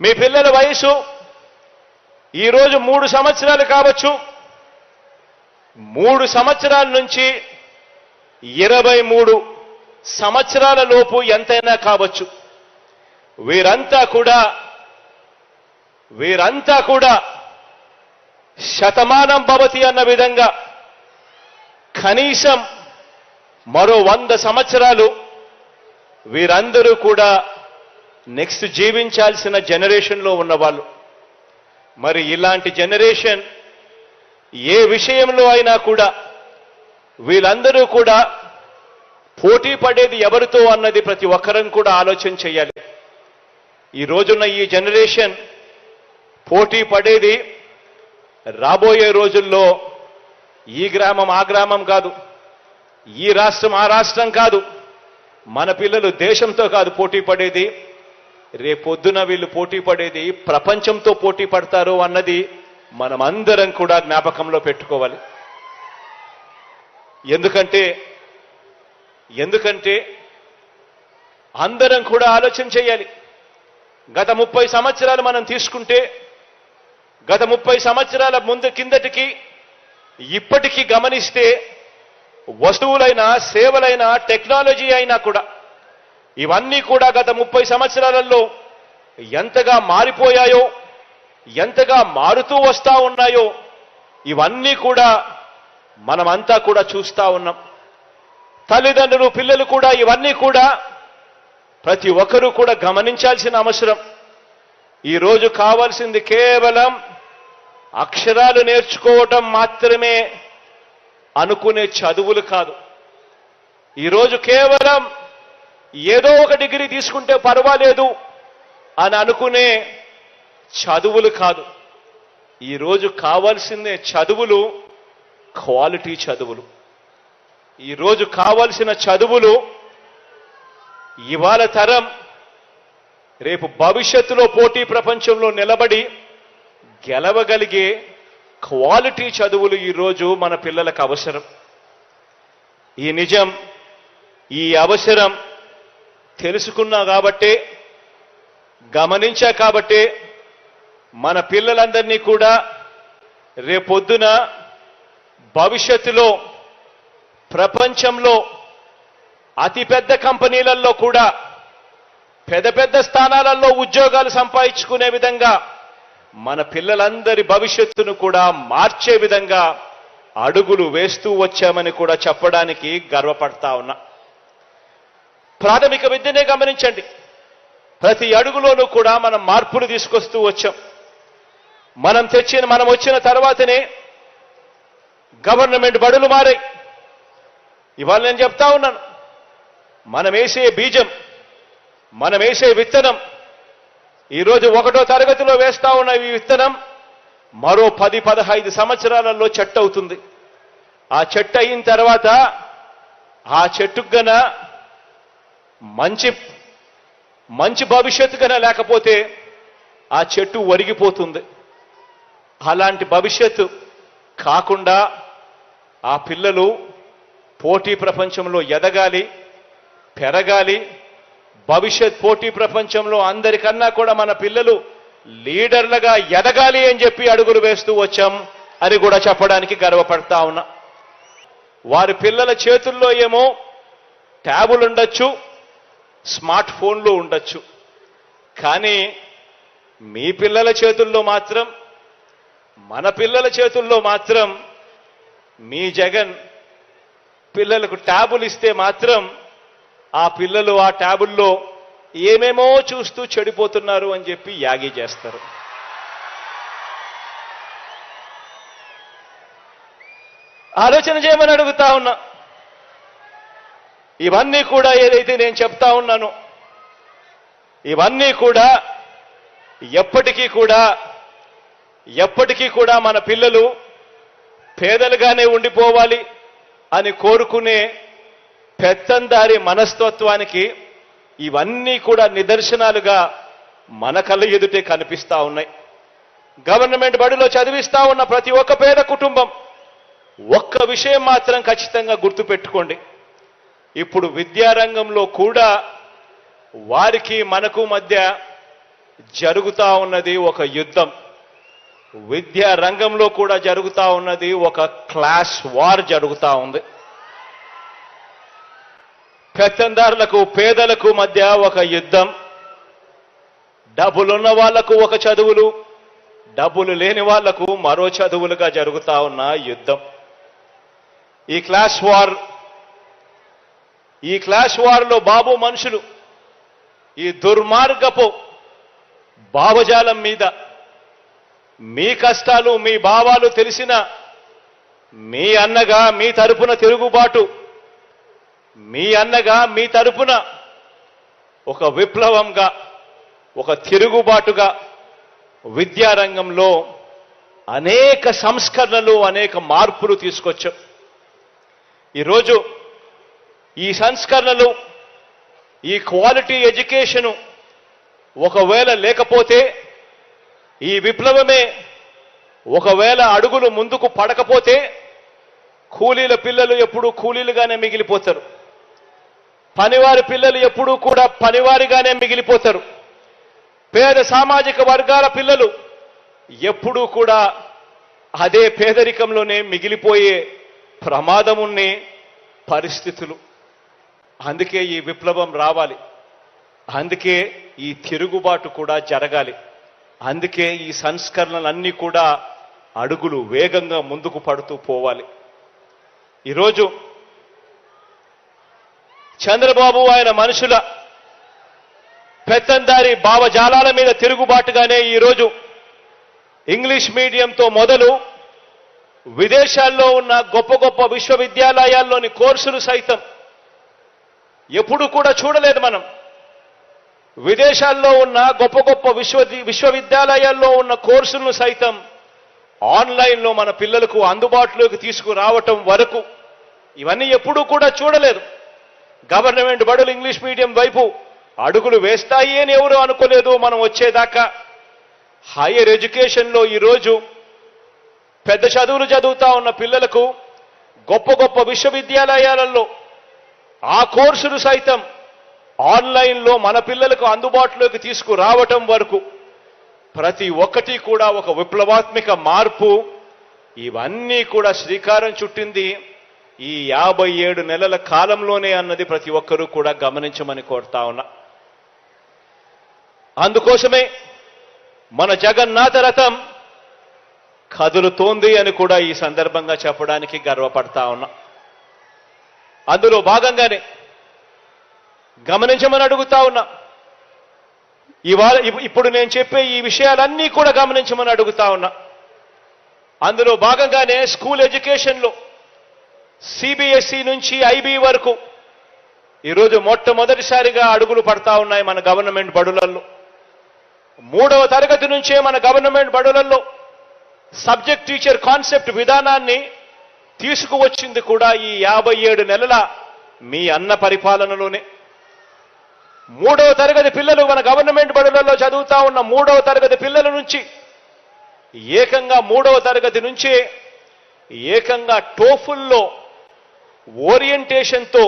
మీ పిల్లల వయసు ఈరోజు మూడు సంవత్సరాలు కావచ్చు. మూడు సంవత్సరాల నుంచి ఇరవై మూడు సంవత్సరాల లోపు ఎంతైనా కావచ్చు. వీరంతా కూడా వీరంతా కూడా శతమానం భవతి అన్న విధంగా కనీసం మరో వంద సంవత్సరాలు వీరందరూ కూడా నెక్స్ట్ జీవించాల్సిన జనరేషన్లో ఉన్నవాళ్ళు. మరి ఇలాంటి జనరేషన్ ఏ విషయంలో అయినా కూడా వీళ్ళందరూ కూడా పోటీ పడేది ఎవరితో అన్నది ప్రతి ఒక్కరం కూడా ఆలోచన చేయాలి. ఈ రోజున్న ఈ జనరేషన్ పోటీ పడేది రాబోయే రోజుల్లో ఈ గ్రామం ఆ గ్రామం కాదు ఈ రాష్ట్రం ఆ రాష్ట్రం కాదు మన పిల్లలు దేశంతో కాదు పోటీ పడేది రేపొద్దున వీళ్ళు పోటీ పడేది ప్రపంచంతో పోటీ పడతారు అన్నది మనమందరం కూడా జ్ఞాపకంలో పెట్టుకోవాలి. ఎందుకంటే ఎందుకంటే అందరం కూడా ఆలోచన చేయాలి. గత ముప్పై సంవత్సరాలు మనం తీసుకుంటే గత ముప్పై సంవత్సరాల ముందు కిందటికి ఇప్పటికీ గమనిస్తే వస్తువులైనా సేవలైనా టెక్నాలజీ అయినా కూడా ఇవన్నీ కూడా గత ముప్పై సంవత్సరాలలో ఎంతగా మారిపోయాయో ఎంతగా మారుతూ వస్తా ఉన్నాయో ఇవన్నీ కూడా మనమంతా కూడా చూస్తూ ఉన్నాం. తల్లిదండ్రులు పిల్లలు కూడా ఇవన్నీ కూడా ప్రతి ఒక్కరూ కూడా గమనించాల్సిన అవసరం. ఈరోజు కావాల్సింది కేవలం అక్షరాలు నేర్చుకోవటం మాత్రమే అనుకునే చదువులు కాదు. ఈరోజు కేవలం ఏదో ఒక డిగ్రీ తీసుకుంటే పర్వాలేదు అని అనుకునే చదువులు కాదు. ఈరోజు కావాల్సిందే చదువులు క్వాలిటీ చదువులు. ఈరోజు కావాల్సిన చదువులు ఇవాళ తరం రేపు భవిష్యత్తులో పోటీ ప్రపంచంలో నిలబడి గెలవగలిగే క్వాలిటీ చదువులు ఈరోజు మన పిల్లలకు అవసరం. ఈ నిజం ఈ అవసరం తెలుసుకున్నా కాబట్టే గమనించా కాబట్టే మన పిల్లలందరినీ కూడా రేపొద్దున భవిష్యత్తులో ప్రపంచంలో అతిపెద్ద కంపెనీలలో కూడా పెద్ద పెద్ద స్థానాలలో ఉద్యోగాలు సంపాదించుకునే విధంగా మన పిల్లలందరి భవిష్యత్తును కూడా మార్చే విధంగా అడుగులు వేస్తూ వచ్చామని కూడా చెప్పడానికి గర్వపడతా ఉన్నా. ప్రాథమిక విద్యనే గమనించండి. ప్రతి అడుగులోనూ కూడా మనం మార్పులు తీసుకొస్తూ వచ్చాం. మనం తెచ్చిన మనం వచ్చిన తర్వాతనే గవర్నమెంట్ బడులు మారాయి. ఇవాళ నేను చెప్తా ఉన్నాను. మనం వేసే బీజం మనం వేసే విత్తనం ఈరోజు ఒకటో తరగతిలో వేస్తా ఉన్న ఈ విత్తనం మరో పది పదహైదు సంవత్సరాలలో చెట్టు అవుతుంది. ఆ చెట్టు అయిన తర్వాత ఆ చెట్టుకు గన మంచి మంచి భవిష్యత్తుగా లేకపోతే ఆ చెట్టు ఒరిగిపోతుంది. అలాంటి భవిష్యత్తు కాకుండా ఆ పిల్లలు పోటీ ప్రపంచంలో ఎదగాలి పెరగాలి. భవిష్యత్ పోటీ ప్రపంచంలో అందరికన్నా కూడా మన పిల్లలు లీడర్లుగా ఎదగాలి అని చెప్పి అడుగులు వేస్తూ వచ్చాం అని కూడా చెప్పడానికి గర్వపడతా ఉన్నా. వారి పిల్లల చేతుల్లో ఏమో ట్యాబులు ఉండొచ్చు స్మార్ట్ ఫోన్లు ఉండొచ్చు. కానీ మీ పిల్లల చేతుల్లో మాత్రం మన పిల్లల చేతుల్లో మాత్రం మీ జగన్ పిల్లలకు ట్యాబులు ఇస్తే మాత్రం ఆ పిల్లలు ఆ ట్యాబుల్లో ఏమేమో చూస్తూ చెడిపోతున్నారు అని చెప్పి యాగి చేస్తారు. ఆలోచన చేయమని అడుగుతా ఉన్నా. ఇవన్నీ కూడా ఏదైతే నేను చెప్తా ఉన్నాను ఇవన్నీ కూడా ఎప్పటికీ కూడా ఎప్పటికీ కూడా మన పిల్లలు పేదలుగానే ఉండిపోవాలి అని కోరుకునే పెత్తందారి మనస్తత్వానికి ఇవన్నీ కూడా నిదర్శనాలుగా మన కళ్ళ ఎదుటే కనిపిస్తా ఉన్నాయి. గవర్నమెంట్ బడిలో చదివిస్తా ఉన్న ప్రతి ఒక్క పేద కుటుంబం ఒక్క విషయం మాత్రం ఖచ్చితంగా గుర్తుపెట్టుకోండి. ఇప్పుడు విద్యారంగంలో కూడా వారికి మనకు మధ్య జరుగుతూ ఉన్నది ఒక యుద్ధం. విద్యా రంగంలో కూడా జరుగుతూ ఉన్నది ఒక క్లాస్ వార్ జరుగుతూ ఉంది. పెత్తందారులకు పేదలకు మధ్య ఒక యుద్ధం. డబ్బులున్న వాళ్ళకు ఒక చదువులు. డబ్బులు లేని వాళ్ళకు మరో చదువులుగా జరుగుతా ఉన్న యుద్ధం. ఈ క్లాస్ వార్ ఈ క్లాస్ వార్లో బాబు మనుషులు ఈ దుర్మార్గపు భావజాలం మీద మీ కష్టాలు మీ భావాలు తెలిసిన మీ అన్నగా మీ తరపున తిరుగుబాటు మీ అన్నగా మీ తరపున ఒక విప్లవంగా ఒక తిరుగుబాటుగా విద్యారంగంలో అనేక సంస్కరణలు అనేక మార్పులు తీసుకొచ్చాం. ఈరోజు ఈ సంస్కరణలు ఈ క్వాలిటీ ఎడ్యుకేషను ఒకవేళ లేకపోతే ఈ విప్లవమే ఒకవేళ అడుగులు ముందుకు పడకపోతే కూలీల పిల్లలు ఎప్పుడూ కూలీలుగానే మిగిలిపోతారు. పనివారి పిల్లలు ఎప్పుడూ కూడా పనివారిగానే మిగిలిపోతారు. పేద సామాజిక వర్గాల పిల్లలు ఎప్పుడూ కూడా అదే పేదరికంలోనే మిగిలిపోయే ప్రమాదమున్నే పరిస్థితులు. అందుకే ఈ విప్లవం రావాలి. అందుకే ఈ తిరుగుబాటు కూడా జరగాలి. అందుకే ఈ సంస్కరణలన్నీ కూడా అడుగులు వేగంగా ముందుకు పడుతూ పోవాలి. ఈరోజు చంద్రబాబు ఆయన మనుషుల పెత్తందారి భావజాలాల మీద తిరుగుబాటుగానే ఈరోజు ఇంగ్లీష్ మీడియంతో మొదలు విదేశాల్లో ఉన్న గొప్ప గొప్ప విశ్వవిద్యాలయాల్లోని కోర్సులు సైతం ఎప్పుడు కూడా చూడలేదు మనం. విదేశాల్లో ఉన్న గొప్ప గొప్ప విశ్వ విశ్వవిద్యాలయాల్లో ఉన్న కోర్సులను సైతం ఆన్లైన్లో మన పిల్లలకు అందుబాటులోకి తీసుకురావటం వరకు ఇవన్నీ ఎప్పుడూ కూడా చూడలేదు. గవర్నమెంట్ బడులు ఇంగ్లీష్ మీడియం వైపు అడుగులు వేస్తాయి అని ఎవరు అనుకోలేదు మనం వచ్చేదాకా. హైయర్ ఎడ్యుకేషన్లో ఈరోజు పెద్ద చదువులు చదువుతా ఉన్న పిల్లలకు గొప్ప గొప్ప విశ్వవిద్యాలయాలలో ఆ కోర్సులు సైతం ఆన్లైన్లో మన పిల్లలకు అందుబాటులోకి తీసుకురావటం వరకు ప్రతి ఒక్కటి కూడా ఒక విప్లవాత్మిక మార్పు. ఇవన్నీ కూడా శ్రీకారం చుట్టింది ఈ యాభై ఏడు నెలల కాలంలోనే అన్నది ప్రతి ఒక్కరూ కూడా గమనించమని కోరుతా ఉన్నా. అందుకోసమే మన జగన్నాథ రథం కదులుతోంది అని కూడా ఈ సందర్భంగా చెప్పడానికి గర్వపడతా ఉన్నా. అందులో భాగంగానే గమనించమని అడుగుతా ఉన్నా. ఇవాళ ఇప్పుడు నేను చెప్పే ఈ విషయాలన్నీ కూడా గమనించమని అడుగుతా ఉన్నా. అందులో భాగంగానే స్కూల్ ఎడ్యుకేషన్లో సిబిఎస్ఈ నుంచి ఐబీ వరకు ఈరోజు మొట్టమొదటిసారిగా అడుగులు పడతా ఉన్నాయి మన గవర్నమెంట్ బడులల్లో. మూడవ తరగతి నుంచే మన గవర్నమెంట్ బడులల్లో సబ్జెక్ట్ టీచర్ కాన్సెప్ట్ విధానాన్ని తీసుకువచ్చింది కూడా ఈ యాభై ఏడు నెలల మీ అన్న పరిపాలనలోనే. మూడవ తరగతి పిల్లలు మన గవర్నమెంట్ బడులలో చదువుతా ఉన్న మూడవ తరగతి పిల్లల నుంచి ఏకంగా మూడవ తరగతి నుంచే ఏకంగా టోఫుల్లో ఓరియంటేషన్తో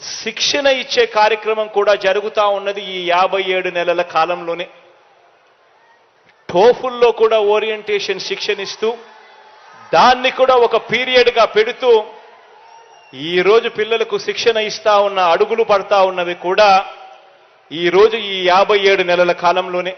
శిక్షణ ఇచ్చే కార్యక్రమం కూడా జరుగుతూ ఉన్నది ఈ యాభై ఏడు నెలల కాలంలోనే. టోఫుల్లో కూడా ఓరియంటేషన్ శిక్షణ ఇస్తూ దాన్ని కూడా ఒక పీరియడ్గా పెడుతూ ఈ రోజు పిల్లలకు శిక్షణ ఇస్తా ఉన్న అడుగులు పడతా ఉన్నవి కూడా ఈరోజు ఈ యాభై ఏడు నెలల కాలంలోనే.